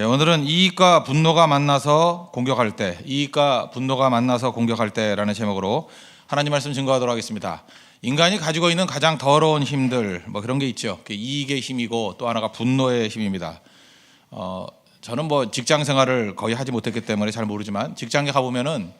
예, 오늘은 이익과 분노가 만나서 공격할 때, 이익과 분노가 만나서 공격할 때라는 제목으로 하나님 말씀 증거하도록 하겠습니다. 인간이 가지고 있는 가장 더러운 힘들, 뭐 그런 게 있죠. 그 이익의 힘이고 또 하나가 분노의 힘입니다. 어, 저는 뭐 직장 생활을 거의 하지 못했기 때문에 잘 모르지만 직장에 가 보면은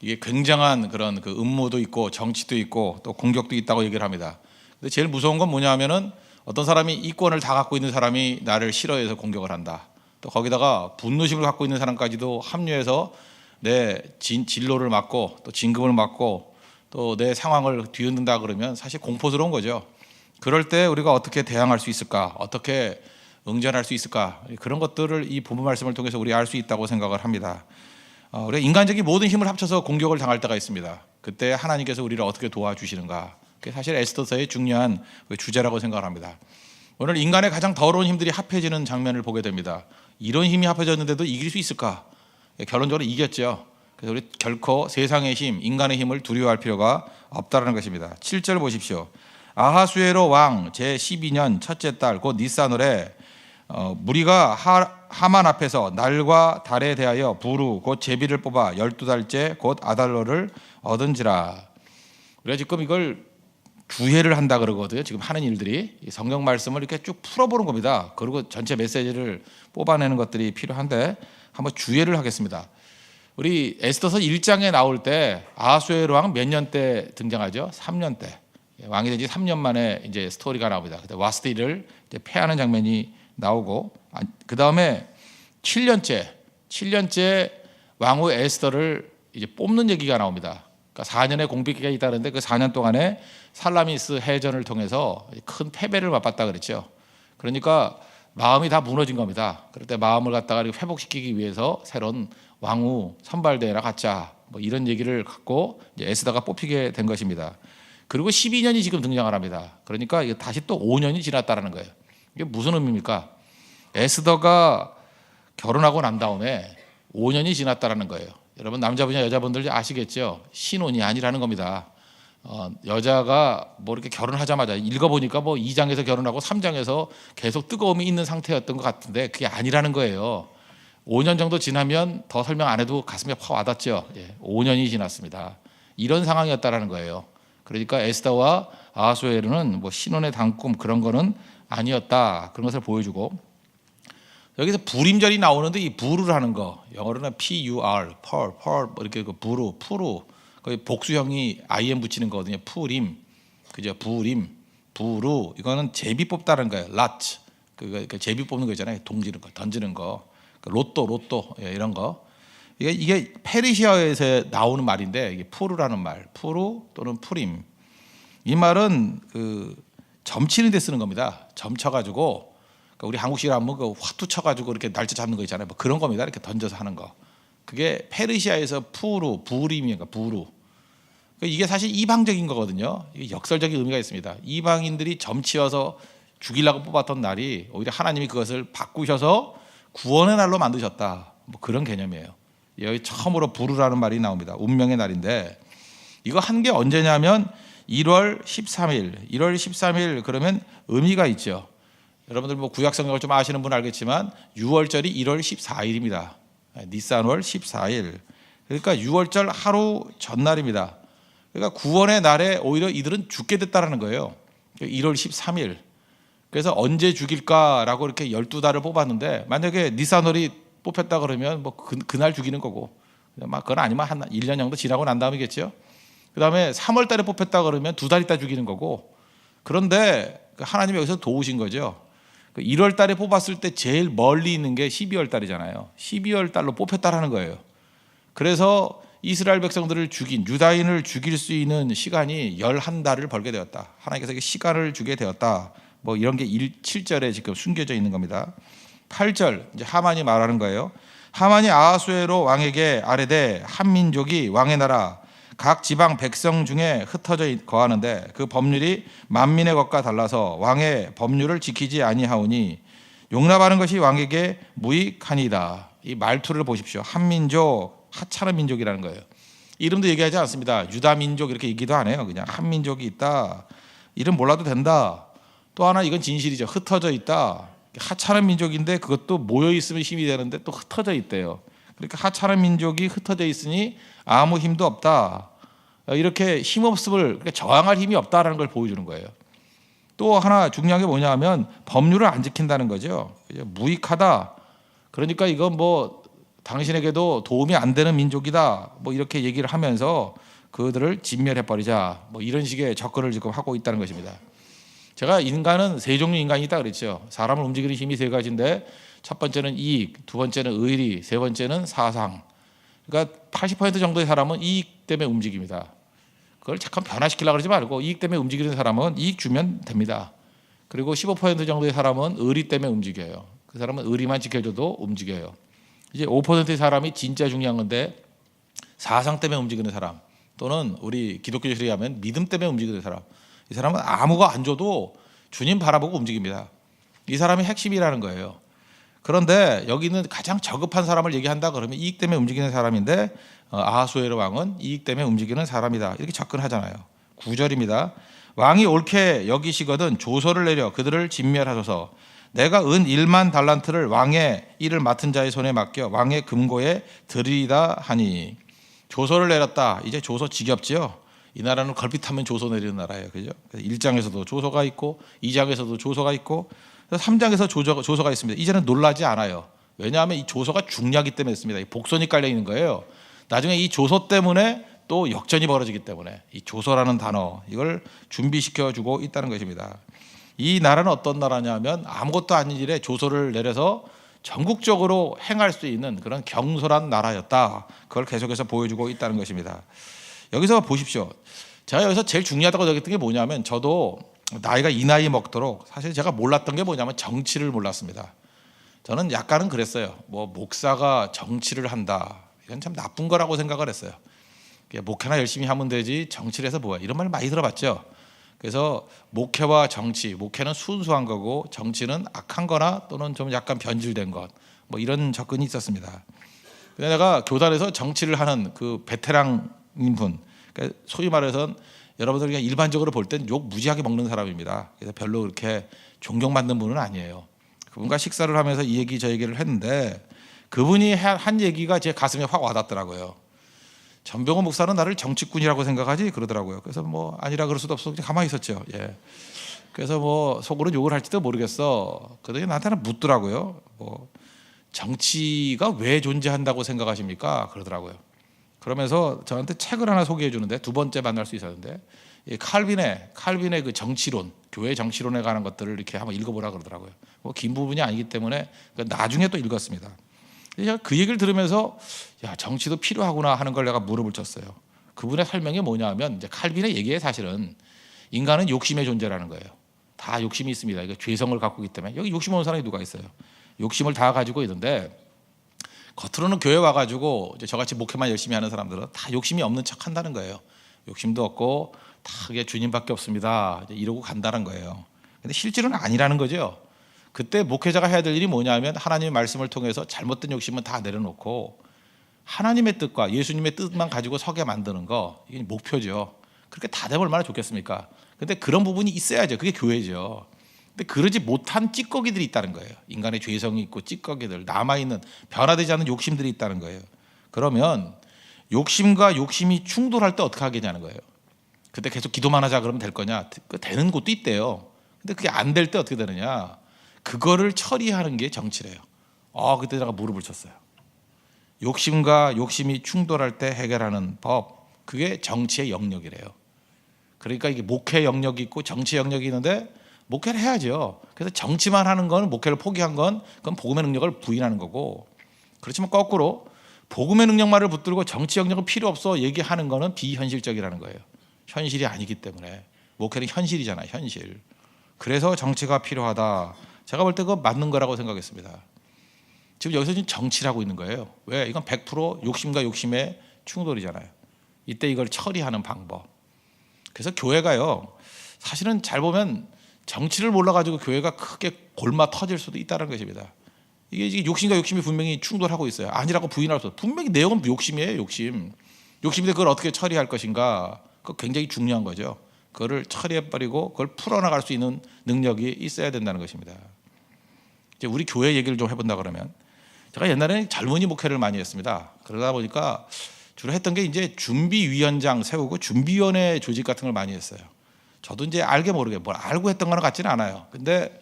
이게 굉장한 그런 그 음모도 있고 정치도 있고 또 공격도 있다고 얘기를 합니다. 근데 제일 무서운 건 뭐냐면은 어떤 사람이 이권을 다 갖고 있는 사람이 나를 싫어해서 공격을 한다. 또 거기다가 분노심을 갖고 있는 사람까지도 합류해서 내 진, 진로를 막고 또 진급을 막고 또 내 상황을 뒤흔든다 그러면 사실 공포스러운 거죠. 그럴 때 우리가 어떻게 대항할 수 있을까? 어떻게 응전할 수 있을까? 그런 것들을 이 본문 말씀을 통해서 우리 알 수 있다고 생각을 합니다. 어, 우리가 인간적인 모든 힘을 합쳐서 공격을 당할 때가 있습니다. 그때 하나님께서 우리를 어떻게 도와주시는가? 그게 사실 에스더서의 중요한 주제라고 생각을 합니다. 오늘 인간의 가장 더러운 힘들이 합해지는 장면을 보게 됩니다. 이런 힘이 합해졌는데도 이길 수 있을까? 예, 결론적으로 이겼죠. 그래서 우리 결코 세상의 힘, 인간의 힘을 두려워할 필요가 없다라는 것입니다. 7절 보십시오. 아하수에로 왕 제12년 첫째 달 곧 니산월에 어, 무리가 하, 하만 앞에서 날과 달에 대하여 부루 곧 제비를 뽑아 열두 달째 곧 아달러를 얻은지라. 우리가 지금 이걸 주해를 한다 그러거든요. 지금 하는 일들이 이 성경 말씀을 이렇게 쭉 풀어보는 겁니다. 그리고 전체 메시지를 뽑아내는 것들이 필요한데 한번 주해를 하겠습니다. 우리 에스더서 1장에 나올 때 아하수에로 왕몇 년 때 등장하죠? 3년 때. 왕이 된 지 3년 만에 이제 스토리가 나옵니다. 그때 와스디를 이제 패하는 장면이 나오고 그 다음에 7년째 7년째 왕후 에스더를 이제 뽑는 얘기가 나옵니다. 그러니까 4년의 공백 기간이 있다는데 그 4년 동안에 살라미스 해전을 통해서 큰 패배를 맛봤다 그랬죠. 그러니까 마음이 다 무너진 겁니다. 그럴 때 마음을 갖다가 회복시키기 위해서 새로운 왕후 선발대회나 갖자 뭐 이런 얘기를 갖고 이제 에스더가 뽑히게 된 것입니다. 그리고 12년이 지금 등장을 합니다. 그러니까 다시 또 5년이 지났다라는 거예요. 이게 무슨 의미입니까? 에스더가 결혼하고 난 다음에 5년이 지났다라는 거예요. 여러분 남자분이나 여자분들 아시겠죠? 신혼이 아니라는 겁니다. 어, 여자가 뭐 이렇게 결혼하자마자 읽어보니까 뭐 2장에서 결혼하고 3장에서 계속 뜨거움이 있는 상태였던 것 같은데 그게 아니라는 거예요. 5년 정도 지나면 더 설명 안 해도 가슴에 팍 와닿죠. 예, 5년이 지났습니다. 이런 상황이었다라는 거예요. 그러니까 에스더와 아하수에르는 뭐 신혼의 단꿈 그런 거는 아니었다 그런 것을 보여주고 여기서 불임절이 나오는데 이 부를 하는 거 영어로는 P U R, 펄, 펄 이렇게 그 부르, 푸르 거의 복수형이 im 붙이는 거거든요. 푸림, 그죠? 부림, 부루 이거는 제비 뽑다는 거예요. 라츠 그거 그 제비 뽑는 거 있잖아요. 동지는 거, 던지는 거, 그 로또, 로또 예, 이런 거. 이게 이게 페르시아에서 나오는 말인데 이게 푸르라는 말, 푸르 또는 푸림. 이 말은 그 점치는 데 쓰는 겁니다. 점쳐가지고 우리 한국식으로 하면 그 화투 쳐가지고 이렇게 날짜 잡는 거 있잖아요. 뭐 그런 겁니다. 이렇게 던져서 하는 거. 그게 페르시아에서 푸르, 부림이니까 부루. 그러니까 이게 사실 이방적인 거거든요. 역설적인 의미가 있습니다. 이방인들이 점치어서 죽이려고 뽑았던 날이 오히려 하나님이 그것을 바꾸셔서 구원의 날로 만드셨다. 뭐 그런 개념이에요. 여기 처음으로 부르라는 말이 나옵니다. 운명의 날인데 이거 한 게 언제냐면 1월 13일. 1월 13일 그러면 의미가 있죠. 여러분들 뭐 구약 성경을 좀 아시는 분 알겠지만 6월절이 1월 14일입니다. 니산월 14일. 그러니까 6월절 하루 전날입니다. 그러니까 구원의 날에 오히려 이들은 죽게 됐다라는 거예요. 1월 13일. 그래서 언제 죽일까라고 이렇게 12달을 뽑았는데 만약에 니산월이 뽑혔다 그러면 뭐 그, 그날 죽이는 거고 막 그건 아니면 한 1년 정도 지나고 난 다음이겠죠. 그다음에 3월 달에 뽑혔다 그러면 두 달 있다 죽이는 거고 그런데 하나님이 여기서 도우신 거죠. 1월 그 달에 뽑았을 때 제일 멀리 있는 게 12월 달이잖아요. 12월 달로 뽑혔다라는 거예요. 그래서 이스라엘 백성들을 죽인 유다인을 죽일 수 있는 시간이 11달을 벌게 되었다. 하나님께서 시간을 주게 되었다. 뭐 이런 게 7절에 지금 숨겨져 있는 겁니다. 8절 이제 하만이 말하는 거예요. 하만이 아하수에로 왕에게 아뢰되 한 민족이 왕의 나라 각 지방 백성 중에 흩어져 거하는데 그 법률이 만민의 것과 달라서 왕의 법률을 지키지 아니하오니 용납하는 것이 왕에게 무익하니이다. 이 말투를 보십시오. 한민족, 하찮은 민족이라는 거예요. 이름도 얘기하지 않습니다. 유다 민족 이렇게 얘기도 안 해요. 그냥 한 민족이 있다. 이름 몰라도 된다. 또 하나 이건 진실이죠. 흩어져 있다. 하찮은 민족인데 그것도 모여 있으면 힘이 되는데 또 흩어져 있대요. 그러니까 하찮은 민족이 흩어져 있으니 아무 힘도 없다. 이렇게 힘 없음을 그러니까 저항할 힘이 없다라는 걸 보여주는 거예요. 또 하나 중요한 게 뭐냐면 법률을 안 지킨다는 거죠. 무익하다. 그러니까 이건 뭐 당신에게도 도움이 안 되는 민족이다. 뭐 이렇게 얘기를 하면서 그들을 진멸해 버리자. 뭐 이런 식의 접근을 지금 하고 있다는 것입니다. 제가 인간은 세 종류 인간이 있다 그랬죠. 사람을 움직이는 힘이 세 가지인데 첫 번째는 이익, 두 번째는 의리, 세 번째는 사상. 그러니까 80% 정도의 사람은 이익 때문에 움직입니다. 그걸 잠깐 변화시키려고 그러지 말고 이익 때문에 움직이는 사람은 이익 주면 됩니다. 그리고 15% 정도의 사람은 의리 때문에 움직여요. 그 사람은 의리만 지켜줘도 움직여요. 이제 5%의 사람이 진짜 중요한 건데 사상 때문에 움직이는 사람 또는 우리 기독교실에 하면 믿음 때문에 움직이는 사람 이 사람은 아무거 안 줘도 주님 바라보고 움직입니다. 이 사람이 핵심이라는 거예요. 그런데 여기는 가장 저급한 사람을 얘기한다 그러면 이익 때문에 움직이는 사람인데 어, 아하수에르 왕은 이익 때문에 움직이는 사람이다 이렇게 접근하잖아요. 9절입니다. 왕이 옳게 여기시거든 조서를 내려 그들을 진멸하소서. 내가 은 1만 달란트를 왕의 일을 맡은 자의 손에 맡겨 왕의 금고에 드리다 하니 조서를 내렸다. 이제 조서 지겹지요. 이 나라는 걸핏하면 조서 내리는 나라예요. 그죠? 1장에서도 조서가 있고 2장에서도 조서가 있고 3장에서 조서, 조서가 있습니다. 이제는 놀라지 않아요. 왜냐하면 이 조서가 중요하기 때문에 있습니다. 이 복선이 깔려 있는 거예요. 나중에 이 조서 때문에 또 역전이 벌어지기 때문에 이 조서라는 단어 이걸 준비시켜 주고 있다는 것입니다. 이 나라는 어떤 나라냐면 아무것도 아닌 일에 조서를 내려서 전국적으로 행할 수 있는 그런 경솔한 나라였다. 그걸 계속해서 보여주고 있다는 것입니다. 여기서 보십시오. 제가 여기서 제일 중요하다고 여겼던 게 뭐냐면 저도 나이가 이 나이 먹도록 사실 제가 몰랐던 게 뭐냐면 정치를 몰랐습니다. 저는 약간은 그랬어요. 뭐 목사가 정치를 한다. 이건 참 나쁜 거라고 생각을 했어요. 목회나 열심히 하면 되지 정치를 해서 뭐야 이런 말 많이 들어봤죠. 그래서 목회와 정치, 목회는 순수한 거고 정치는 악한 거나 또는 좀 약간 변질된 것, 뭐 이런 접근이 있었습니다. 근데 내가 교단에서 정치를 하는 그 베테랑인 분, 그러니까 소위 말해서 여러분들 그냥 일반적으로 볼 땐 욕 무지하게 먹는 사람입니다. 그래서 별로 그렇게 존경받는 분은 아니에요. 그분과 식사를 하면서 이 얘기 저 얘기를 했는데 그분이 한 얘기가 제 가슴에 확 와닿더라고요. 전병호 목사는 나를 정치꾼이라고 생각하지 그러더라고요. 그래서 뭐 아니라 그럴 수도 없어 그냥 가만히 있었죠. 예. 그래서 뭐 속으로 욕을 할지도 모르겠어. 그러더니 나한테는 묻더라고요. 뭐 정치가 왜 존재한다고 생각하십니까? 그러더라고요. 그러면서 저한테 책을 하나 소개해 주는데 두 번째 만날 수 있었는데 이 칼빈의 칼빈의 그 정치론, 교회 정치론에 관한 것들을 이렇게 한번 읽어보라 그러더라고요. 뭐 긴 부분이 아니기 때문에 나중에 또 읽었습니다. 제가 그 얘기를 들으면서 야 정치도 필요하구나 하는 걸 내가 무릎을 쳤어요. 그분의 설명이 뭐냐하면 이제 칼빈의 얘기에 사실은 인간은 욕심의 존재라는 거예요. 다 욕심이 있습니다. 이거 죄성을 갖고 있기 때문에 여기 욕심 없는 사람이 누가 있어요? 욕심을 다 가지고 있는데 겉으로는 교회 와가지고 저같이 목회만 열심히 하는 사람들은 다 욕심이 없는 척 한다는 거예요. 욕심도 없고 다 그게 주님밖에 없습니다. 이러고 간다는 거예요. 근데 실제로는 아니라는 거죠. 그때 목회자가 해야 될 일이 뭐냐면 하나님의 말씀을 통해서 잘못된 욕심은 다 내려놓고 하나님의 뜻과 예수님의 뜻만 가지고 서게 만드는 거 이게 목표죠. 그렇게 다 되면 얼마나 좋겠습니까? 근데 그런 부분이 있어야죠. 그게 교회죠. 근데 그러지 못한 찌꺼기들이 있다는 거예요. 인간의 죄성이 있고 찌꺼기들 남아 있는 변화되지 않는 욕심들이 있다는 거예요. 그러면 욕심과 욕심이 충돌할 때 어떻게 하겠냐는 거예요. 그때 계속 기도만 하자 그러면 될 거냐? 그 되는 곳도 있대요. 근데 그게 안 될 때 어떻게 되느냐? 그거를 처리하는 게 정치래요. 아, 그때 제가 무릎을 쳤어요. 욕심과 욕심이 충돌할 때 해결하는 법, 그게 정치의 영역이래요. 그러니까 이게 목회 영역이 있고 정치 영역이 있는데 목회를 해야죠. 그래서 정치만 하는 건 목회를 포기한 건 그건 복음의 능력을 부인하는 거고 그렇지만 거꾸로 복음의 능력만을 붙들고 정치 영역은 필요 없어 얘기하는 거는 비현실적이라는 거예요. 현실이 아니기 때문에 목회는 현실이잖아요. 현실. 그래서 정치가 필요하다. 제가 볼 때 그거 맞는 거라고 생각했습니다. 지금 여기서 지금 정치를 하고 있는 거예요. 왜? 이건 100% 욕심과 욕심의 충돌이잖아요. 이때 이걸 처리하는 방법. 그래서 교회가요. 사실은 잘 보면 정치를 몰라가지고 교회가 크게 골마 터질 수도 있다는 것입니다. 이게 욕심과 욕심이 분명히 충돌하고 있어요. 아니라고 부인할 수 없어요. 분명히 내용은 욕심이에요. 욕심. 욕심인데 그걸 어떻게 처리할 것인가. 그 굉장히 중요한 거죠. 그거를 처리해버리고 그걸 풀어나갈 수 있는 능력이 있어야 된다는 것입니다. 이제 우리 교회 얘기를 좀 해본다 그러면 제가 옛날에는 젊은이 목회를 많이 했습니다. 그러다 보니까 주로 했던 게 이제 준비위원장 세우고 준비위원회 조직 같은 걸 많이 했어요. 저도 이제 알게 모르게 뭘 알고 했던 거는 같지는 않아요. 근데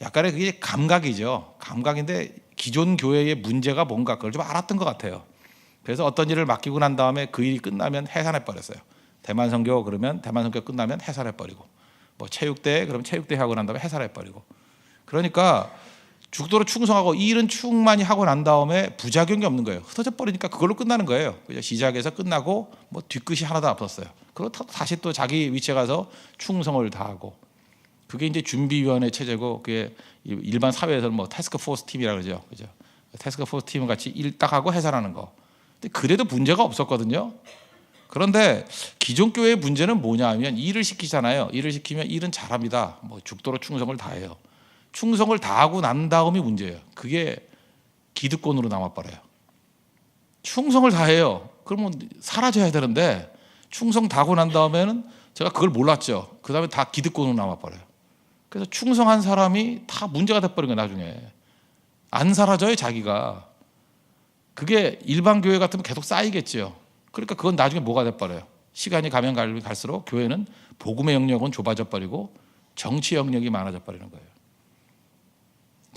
약간의 그게 감각이죠. 감각인데 기존 교회의 문제가 뭔가 그걸 좀 알았던 것 같아요. 그래서 어떤 일을 맡기고 난 다음에 그 일이 끝나면 해산해 버렸어요. 대만 선교 그러면 대만 선교 끝나면 해산해 버리고 뭐 체육대 그러면 체육대 하고 난 다음에 해산해 버리고 그러니까 죽도록 충성하고 이 일은 충만히 하고 난 다음에 부작용이 없는 거예요. 흩어져 버리니까 그걸로 끝나는 거예요. 시작에서 끝나고 뭐 뒤끝이 하나도 없었어요. 그렇다고 다시 또 자기 위치에 가서 충성을 다하고 그게 이제 준비위원회 체제고 그게 일반 사회에서는 뭐 태스크 포스 팀이라 그러죠. 그죠? 태스크 포스 팀 같이 일딱 하고 해산하는 거. 근데 그래도 문제가 없었거든요. 그런데 기존 교회의 문제는 뭐냐 하면 일을 시키잖아요. 일을 시키면 일은 잘합니다. 뭐 죽도록 충성을 다해요. 충성을 다하고 난 다음이 문제예요. 그게 기득권으로 남아버려요. 충성을 다해요. 그러면 사라져야 되는데 충성 다하고 난 다음에는 제가 그걸 몰랐죠. 그 다음에 다 기득권으로 남아버려요. 그래서 충성한 사람이 다 문제가 돼버린 거예요. 나중에 안 사라져요 자기가. 그게 일반 교회 같으면 계속 쌓이겠죠. 그러니까 그건 나중에 뭐가 돼버려요. 시간이 가면 갈- 갈수록 교회는 복음의 영역은 좁아져 버리고 정치 영역이 많아져 버리는 거예요.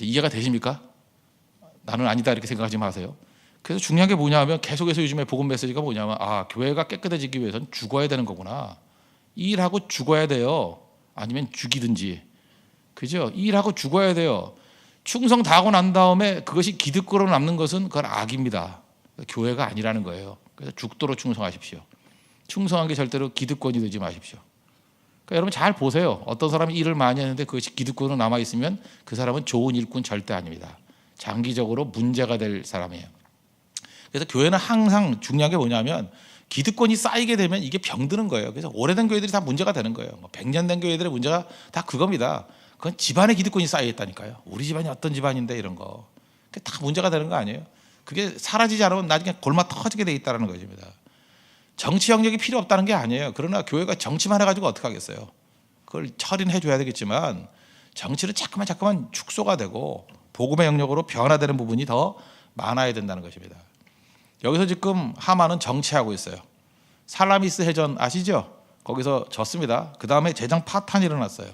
이해가 되십니까? 나는 아니다 이렇게 생각하지 마세요. 그래서 중요한 게 뭐냐 하면 계속해서 요즘에 복음 메시지가 뭐냐면 아 교회가 깨끗해지기 위해서는 죽어야 되는 거구나. 일하고 죽어야 돼요. 아니면 죽이든지. 그죠? 일하고 죽어야 돼요. 충성 다하고 난 다음에 그것이 기득권으로 남는 것은 그건 악입니다. 교회가 아니라는 거예요. 그래서 죽도록 충성하십시오. 충성한 게 절대로 기득권이 되지 마십시오. 그러니까 여러분 잘 보세요. 어떤 사람이 일을 많이 했는데 그것이 기득권으로 남아 있으면 그 사람은 좋은 일꾼 절대 아닙니다. 장기적으로 문제가 될 사람이에요. 그래서 교회는 항상 중요한 게 뭐냐면 기득권이 쌓이게 되면 이게 병드는 거예요. 그래서 오래된 교회들이 다 문제가 되는 거예요. 뭐 100년 된 교회들의 문제가 다 그겁니다. 그건 집안의 기득권이 쌓여 있다니까요. 우리 집안이 어떤 집안인데 이런 거. 그게 다 문제가 되는 거 아니에요. 그게 사라지지 않으면 나중에 골마 터지게 돼 있다는 것입니다. 정치 영역이 필요 없다는 게 아니에요. 그러나 교회가 정치만 해가지고 어떻게 하겠어요? 그걸 처리는 해줘야 되겠지만 정치는 자꾸만 자꾸만 축소가 되고 복음의 영역으로 변화되는 부분이 더 많아야 된다는 것입니다. 여기서 지금 하만은 정치하고 있어요. 살라미스 해전 아시죠? 거기서 졌습니다. 그 다음에 재정 파탄이 일어났어요.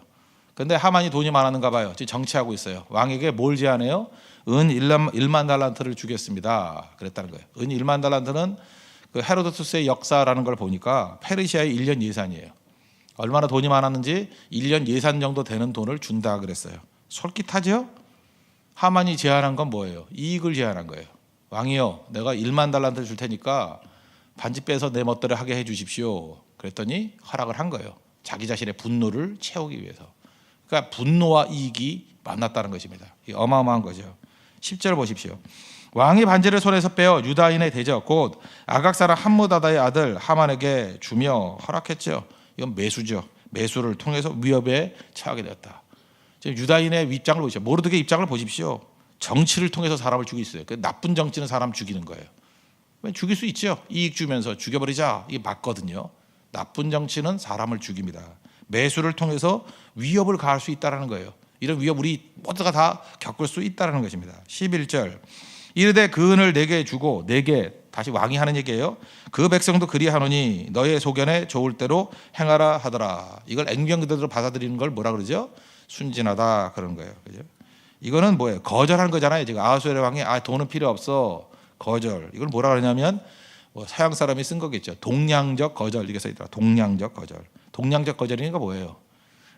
근데 하만이 돈이 많았는가 봐요. 지금 정치하고 있어요. 왕에게 뭘 제안해요? 은 1만, 1만 달란트를 주겠습니다. 그랬다는 거예요. 은 1만 달란트는 그 헤로도투스의 역사라는 걸 보니까 페르시아의 1년 예산이에요. 얼마나 돈이 많았는지 1년 예산 정도 되는 돈을 준다 그랬어요. 솔깃하죠? 하만이 제안한 건 뭐예요? 이익을 제안한 거예요. 왕이요, 내가 1만 달란트를 줄 테니까 반지 빼서 내 멋대로 하게 해 주십시오. 그랬더니 허락을 한 거예요. 자기 자신의 분노를 채우기 위해서. 그러니까 분노와 이익이 만났다는 것입니다. 이 어마어마한 거죠. 10절 보십시오. 왕이 반지를 손에서 빼어 유다인의 대적 곧 아각 사람 함무다다의 아들 하만에게 주며 허락했죠. 이건 매수죠. 매수를 통해서 위협에 처하게 되었다. 지금 유다인의 입장을 보십시오. 모르드의 입장을 보십시오. 정치를 통해서 사람을 수 있어요. 그 나쁜 정치는 사람 죽이는 거예요. 왜 죽일 수 있죠. 이익 주면서 죽여버리자. 이게 맞거든요. 나쁜 정치는 사람을 죽입니다. 매수를 통해서 위협을 가할 수 있다라는 거예요. 이런 위협 우리 모두가 다 겪을 수 있다라는 것입니다. 11절. 이르되 그 은을 내게 주고 내게 다시 왕이 하는 얘기예요. 그 백성도 그리하노니 너의 소견에 좋을 대로 행하라 하더라. 이걸 앵경 그대로 받아들이는 걸 뭐라 그러죠? 순진하다 그런 거예요. 그죠? 이거는 뭐예요? 거절한 거잖아요. 지금 아하수의 왕이 아 돈은 필요 없어. 거절. 이걸 뭐라 그러냐면 뭐 서양 사람이 쓴 거겠죠. 동량적 거절 이게 써 있더라. 동량적 거절. 동량적 거절이니까 뭐예요?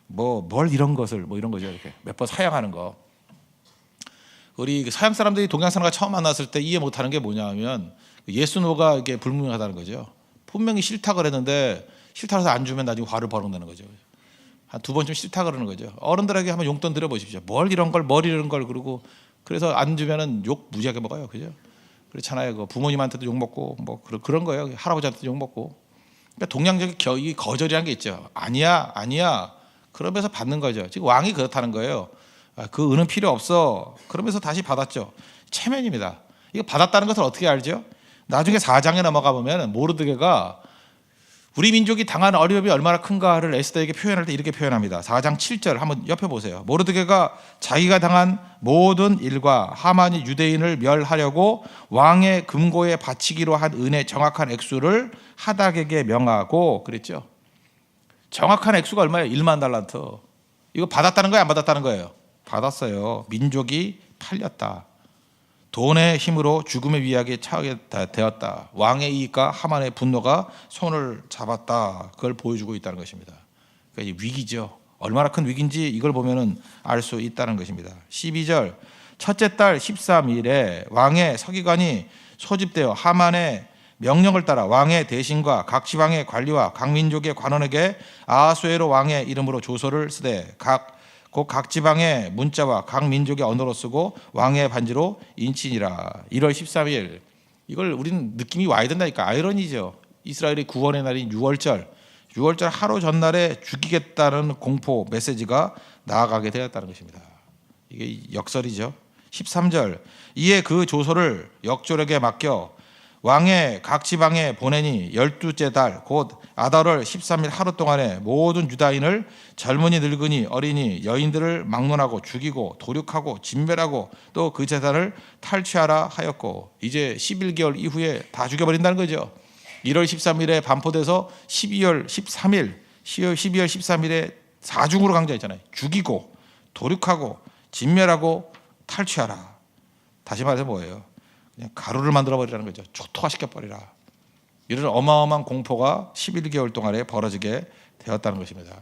뭐 뭘 이런 것을 뭐 이런 거죠. 이렇게 몇 번 사양하는 거. 우리 그 서양 사람들이 동양 사람과 처음 만났을 때 이해 못하는 게 뭐냐면 예수노가 이게 불분명하다는 거죠. 분명히 싫다 그랬는데 싫다고 해서 안 주면 나중에 화를 벌어내는 거죠. 한두 번쯤 싫다 그러는 거죠. 어른들에게 한번 용돈 드려 보십시오. 뭘 이런 걸, 뭘 이런 걸 그러고 그래서 안 주면은 욕 무지하게 먹어요. 그죠? 그렇잖아요. 그 부모님한테도 욕 먹고 뭐 그런 그런 거예요. 할아버지한테도 욕 먹고. 그러니까 동양적인 겨, 이 거절이라는 게 있죠. 아니야, 아니야. 그러면서 받는 거죠. 지금 왕이 그렇다는 거예요. 아, 그 은은 필요 없어. 그러면서 다시 받았죠. 체면입니다. 이거 받았다는 것을 어떻게 알죠? 나중에 4장에 넘어가 보면 모르드게가 우리 민족이 당한 어려움이 얼마나 큰가를 에스더에게 표현할 때 이렇게 표현합니다. 4장 7절 한번 옆에 보세요. 모르드게가 자기가 당한 모든 일과 하만이 유대인을 멸하려고 왕의 금고에 바치기로 한 은혜 정확한 액수를 하닥에게 명하고 그랬죠. 정확한 액수가 얼마예요? 1만 달란트. 이거 받았다는 거예요? 안 받았다는 거예요? 받았어요. 민족이 팔렸다. 돈의 힘으로 죽음의 위약에 처하게 되었다. 왕의 이익과 하만의 분노가 손을 잡았다. 그걸 보여주고 있다는 것입니다. 그러니까 위기죠. 얼마나 큰 위기인지 이걸 보면은 알 수 있다는 것입니다. 12절 첫째 달 13일에 왕의 서기관이 소집되어 하만의 명령을 따라 왕의 대신과 각 지방의 관리와 각 민족의 관원에게 아수에로 왕의 이름으로 조서를 쓰되 각 곧 각 지방의 문자와 각 민족의 언어로 쓰고 왕의 반지로 인친이라. 1월 13일 이걸 우리는 느낌이 와야 된다니까 아이러니죠. 이스라엘의 구원의 날인 6월절 6월절 하루 전날에 죽이겠다는 공포 메시지가 나아가게 되었다는 것입니다. 이게 역설이죠. 13절 이에 그 조서를 역졸에게 맡겨 왕의 각 지방에 보내니 열두째 달 곧 아달월 13일 하루 동안에 모든 유다인을 젊은이 늙은이 어린이 여인들을 막론하고 죽이고 도륙하고 진멸하고 또 그 재산을 탈취하라 하였고 이제 11개월 이후에 다 죽여버린다는 거죠. 1월 13일에 반포돼서 12월 13일 12월 13일에 사중으로 강조했잖아요. 죽이고 도륙하고 진멸하고 탈취하라. 다시 말해서 뭐예요? 가루를 만들어 버리라는 거죠. 초토화시켜 버리라. 이런 어마어마한 공포가 11개월 동안에 벌어지게 되었다는 것입니다.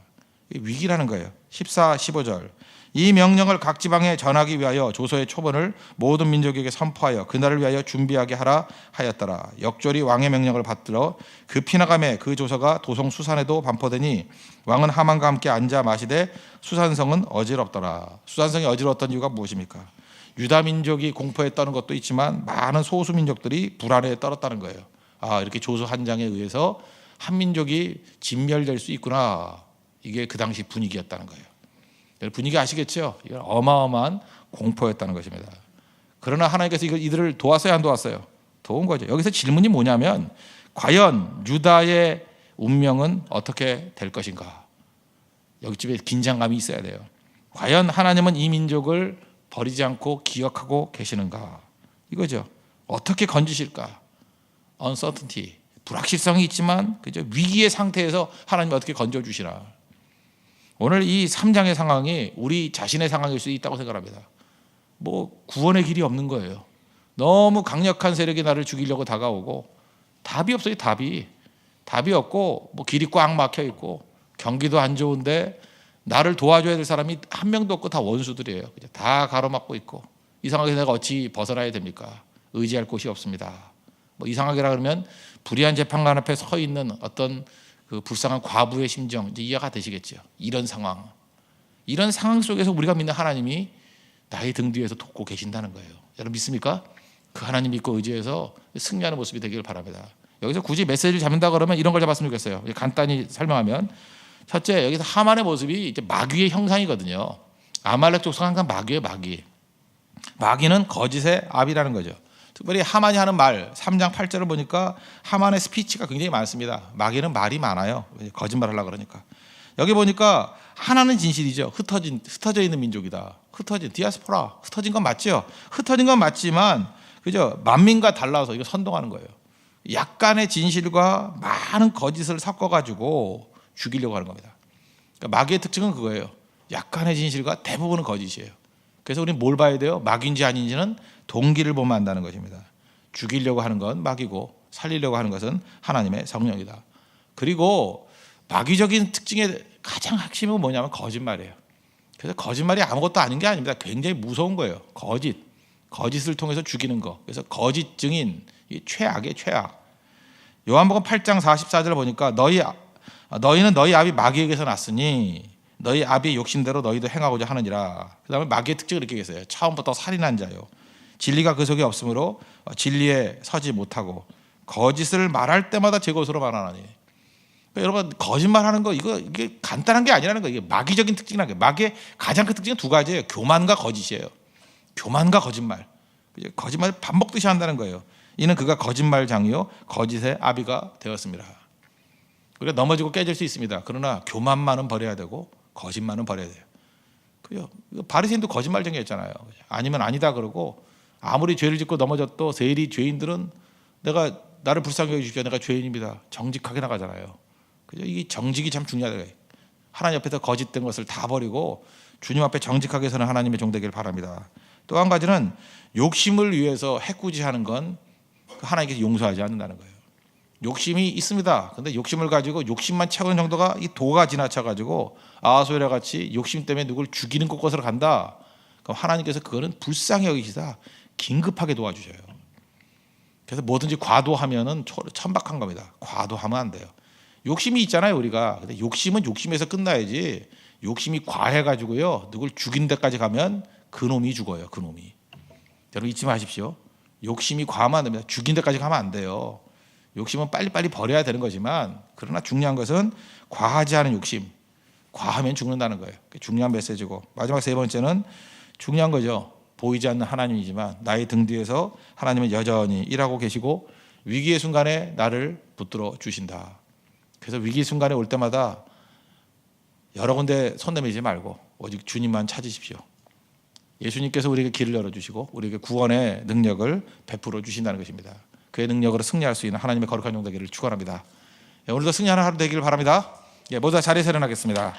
위기라는 거예요. 14, 15절. 이 명령을 각 지방에 전하기 위하여 조서의 초본을 모든 민족에게 선포하여 그날을 위하여 준비하게 하라 하였더라. 역졸이 왕의 명령을 받들어 급히 나감에 그 조서가 도성 수산에도 반포되니 왕은 하만과 함께 앉아 마시되 수산성은 어지럽더라. 수산성이 어지러웠던 이유가 무엇입니까? 유다 민족이 공포에 떠는 것도 있지만 많은 소수 민족들이 불안에 떨었다는 거예요. 아 이렇게 조서 한 장에 의해서 한 민족이 진멸될 수 있구나. 이게 그 당시 분위기였다는 거예요. 분위기 아시겠죠? 이건 어마어마한 공포였다는 것입니다. 그러나 하나님께서 이들을 도왔어요, 안 도왔어요? 도운 거죠. 여기서 질문이 뭐냐면 과연 유다의 운명은 어떻게 될 것인가? 여기집에 긴장감이 있어야 돼요. 과연 하나님은 이 민족을 버리지 않고 기억하고 계시는가? 이거죠. 어떻게 건지실까? uncertainty, 불확실성이 있지만 그죠? 위기의 상태에서 하나님 어떻게 건져 주시나? 오늘 이 3장의 상황이 우리 자신의 상황일 수 있다고 생각합니다. 뭐 구원의 길이 없는 거예요. 너무 강력한 세력이 나를 죽이려고 다가오고 답이 없어요. 답이 답이 없고 뭐 길이 꽉 막혀 있고 경기도 안 좋은데 나를 도와줘야 될 사람이 한 명도 없고 다 원수들이에요. 다 가로막고 있고 이상하게 내가 어찌 벗어나야 됩니까? 의지할 곳이 없습니다. 뭐 이상하게라 그러면 불의한 재판관 앞에 서 있는 어떤 그 불쌍한 과부의 심정 이제 이해가 되시겠죠. 이런 상황, 이런 상황 속에서 우리가 믿는 하나님이 나의 등 뒤에서 돕고 계신다는 거예요. 여러분 믿습니까? 그 하나님 믿고 의지해서 승리하는 모습이 되기를 바랍니다. 여기서 굳이 메시지를 잡는다 그러면 이런 걸 잡았으면 좋겠어요. 간단히 설명하면 첫째 여기서 하만의 모습이 이제 마귀의 형상이거든요. 아말렉 족속 항상 마귀의 마귀. 마귀는 거짓의 압이라는 거죠. 특별히 하만이 하는 말 3장 8절을 보니까 하만의 스피치가 굉장히 많습니다. 마귀는 말이 많아요. 거짓말 하려고 그러니까. 여기 보니까 하나는 진실이죠. 흩어진 흩어져 있는 민족이다. 흩어진 디아스포라. 흩어진 건 맞죠. 흩어진 건 맞지만 그죠? 만민과 달라서 이거 선동하는 거예요. 약간의 진실과 많은 거짓을 섞어 가지고 죽이려고 하는 겁니다. 그러니까 마귀의 특징은 그거예요. 약간의 진실과 대부분은 거짓이에요. 그래서 우리는 뭘 봐야 돼요? 마귀인지 아닌지는 동기를 보면 안다는 것입니다. 죽이려고 하는 건 마귀고 살리려고 하는 것은 하나님의 성령이다. 그리고 마귀적인 특징의 가장 핵심은 뭐냐면 거짓말이에요. 그래서 거짓말이 아무것도 아닌 게 아닙니다. 굉장히 무서운 거예요. 거짓. 거짓을 통해서 죽이는 거. 그래서 거짓 증인. 이 최악의 최악. 요한복음 8장 44절 보니까 너희 너희는 너희 아비 마귀에게서 났으니 너희 아비의 욕심대로 너희도 행하고자 하느니라. 그다음에 마귀의 특징을 이렇게 계세요. 처음부터 살인한 자요. 진리가 그 속에 없으므로 진리에 서지 못하고 거짓을 말할 때마다 제 것으로 말하나니. 그러니까 여러분 거짓말하는 거 이거 이게 간단한 게 아니라는 거 이게 마귀적인 특징이라는 게 마귀의 가장 큰 특징은 두 가지예요. 교만과 거짓이에요. 교만과 거짓말. 거짓말 밥 먹듯이 한다는 거예요. 이는 그가 거짓말 장이요 거짓의 아비가 되었습니다. 우리가 넘어지고 깨질 수 있습니다. 그러나 교만만은 버려야 되고 거짓말은 버려야 돼요. 그요. 바리새인도 거짓말쟁이였잖아요. 아니면 아니다 그러고 아무리 죄를 짓고 넘어졌도 세리 죄인들은 내가 나를 불쌍히 여기십시오. 내가 죄인입니다. 정직하게 나가잖아요. 그죠? 이 정직이 참 중요하다. 하나님 앞에서 거짓된 것을 다 버리고 주님 앞에 정직하게 서는 하나님의 종되기를 바랍니다. 또 한 가지는 욕심을 위해서 해꾸지하는 건 하나님께서 용서하지 않는다는 거예요. 욕심이 있습니다. 근데 욕심을 가지고 욕심만 채우는 정도가 이 도가 지나쳐 가지고 아하소이라 같이 욕심 때문에 누굴 죽이는 곳곳으로 간다. 그럼 하나님께서 그거는 불쌍히 여기시다. 긴급하게 도와주셔요. 그래서 뭐든지 과도하면은 초- 천박한 겁니다. 과도하면 안 돼요. 욕심이 있잖아요, 우리가. 근데 욕심은 욕심에서 끝나야지. 욕심이 과해 가지고요. 누굴 죽인 데까지 가면 그 놈이 죽어요. 그 놈이. 여러분 잊지 마십시오. 욕심이 과하면 안 됩니다. 죽인 데까지 가면 안 돼요. 욕심은 빨리빨리 버려야 되는 거지만 그러나 중요한 것은 과하지 않은 욕심. 과하면 죽는다는 거예요. 중요한 메시지고 마지막 세 번째는 중요한 거죠. 보이지 않는 하나님이지만 나의 등 뒤에서 하나님은 여전히 일하고 계시고 위기의 순간에 나를 붙들어 주신다. 그래서 위기 순간에 올 때마다 여러 군데 손 내밀지 말고 오직 주님만 찾으십시오. 예수님께서 우리에게 길을 열어주시고 우리에게 구원의 능력을 베풀어 주신다는 것입니다. 그의 능력으로 승리할 수 있는 하나님의 거룩한 종 되기를 축원합니다. 예, 오늘도 승리하는 하루 되기를 바랍니다. 예, 모두 다 자리에 일어나겠습니다.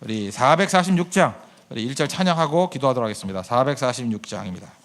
우리 446장 우리 1절 찬양하고 기도하도록 하겠습니다. 446장입니다.